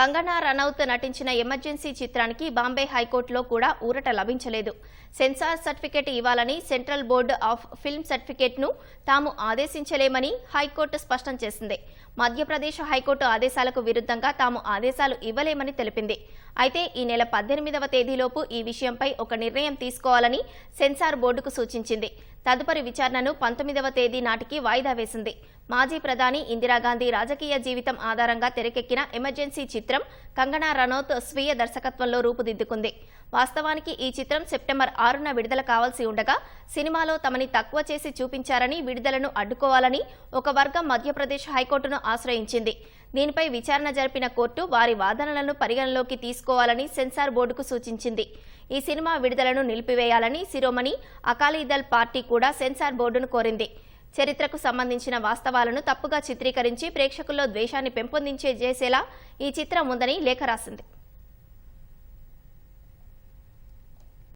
కంగనా రనౌత్ నటించిన ఎమర్జెన్సీ చిత్రానికి బాంబే హైకోర్టులో కూడా ఊరట లభించలేదు. సెన్సార్ సర్టిఫికెట్ ఇవ్వాలని సెంట్రల్ బోర్డు ఆఫ్ ఫిల్మ్ సర్టిఫికెట్ను తాము ఆదేశించలేమని హైకోర్టు స్పష్టం చేసింది. మధ్యప్రదేశ్ హైకోర్టు ఆదేశాలకు విరుద్ధంగా తాము ఆదేశాలు ఇవ్వలేమని తెలిపింది. అయితే ఈ నెల పద్దెనిమిదవ తేదీలోపు ఈ విషయంపై ఒక నిర్ణయం తీసుకోవాలని సెన్సార్ బోర్డుకు సూచించింది. తదుపరి విచారణను పంతొమ్మిదవ తేదీ నాటికి వాయిదా వేసింది. మాజీ ప్రధాని ఇందిరాగాంధీ రాజకీయ జీవితం ఆధారంగా తెరకెక్కిన ఎమర్జెన్సీ చిత్రం చిత్రం కంగనా రనౌత్ స్వీయ దర్శకత్వంలో రూపుదిద్దుకుంది. వాస్తవానికి ఈ చిత్రం సెప్టెంబర్ ఆరున విడుదల కావాల్సి ఉండగా సినిమాలో తమని తక్కువ చేసి చూపించారని విడుదలను అడ్డుకోవాలని ఒక వర్గం మధ్యప్రదేశ్ హైకోర్టును ఆశ్రయించింది. దీనిపై విచారణ జరిపిన కోర్టు వారి వాదనలను పరిగణలోకి తీసుకోవాలని సెన్సార్ బోర్డుకు సూచించింది. ఈ సినిమా విడుదలను నిలిపివేయాలని శిరోమణి అకాలీదళ్ పార్టీ కూడా సెన్సార్ బోర్డును కోరింది. చరిత్రకు సంబంధించిన వాస్తవాలను తప్పుగా చిత్రీకరించి ప్రేక్షకుల్లో ద్వేషాన్ని పెంపొందించే చేసేలా ఈ చిత్రం ఉందని లేఖ రాసింది.